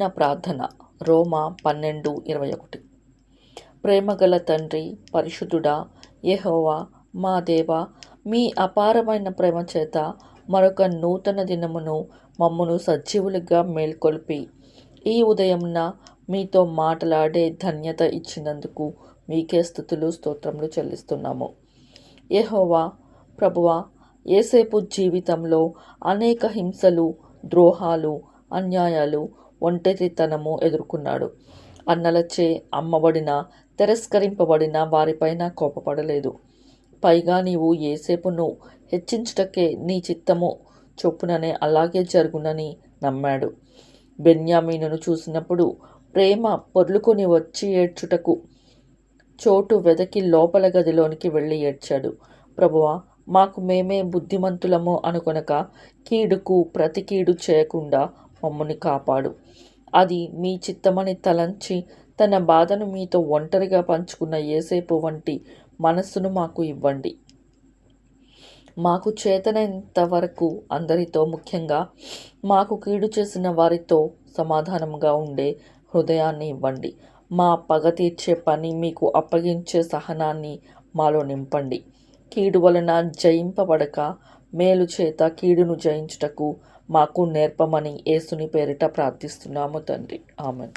నా ప్రార్థన. రోమా పన్నెండు ఇరవై ఒకటి. ప్రేమగల తండ్రి పరిశుద్ధుడా యెహోవా మా దేవ మీ అపారమైన ప్రేమ చేత మరొక నూతన దినమును మమ్మను సజీవులుగా మేల్కొల్పి ఈ ఉదయంన మీతో మాట్లాడే ధన్యత ఇచ్చినందుకు మీకే స్థుతులు స్తోత్రములు చెల్లిస్తున్నాము. యెహోవా ప్రభువా ఏసేపు జీవితంలో అనేక హింసలు ద్రోహాలు అన్యాయాలు ఒంటరితనము ఎదుర్కొన్నాడు. అన్నలచే అమ్మబడిన తిరస్కరింపబడిన వారిపైన కోపపడలేదు. పైగా నీవు ఏసేపును హెచ్చించుటకే నీ చిత్తము చొప్పుననే అలాగే జరుగునని నమ్మాడు. బెన్యామీనును చూసినప్పుడు ప్రేమ పొర్లుకొని వచ్చి ఏడ్చుటకు చోటు వెదకి లోపల గదిలోనికి వెళ్ళి ఏడ్చాడు. ప్రభువా మాకు మేమే బుద్ధిమంతులము అనుకొనక కీడుకు ప్రతి కీడు చేయకుండా మమ్మల్ని కాపాడు. అది మీ చిత్తమని తలంచి తన బాధను మీతో ఒంటరిగా పంచుకున్న ఏసేపు వంటి మనస్సును మాకు ఇవ్వండి. మాకు చేతనంత వరకు అందరితో ముఖ్యంగా మాకు కీడు చేసిన వారితో సమాధానంగా ఉండే హృదయాన్ని ఇవ్వండి. మా పగ తీర్చే పని మీకు అప్పగించే సహనాన్ని మాలో నింపండి. కీడు వలన జయింపబడక మేలు చేత కీడును జయించుటకు మాకు నేర్పమని యేసుని పేరిట ప్రార్థిస్తున్నాము తండ్రి. ఆమెన్.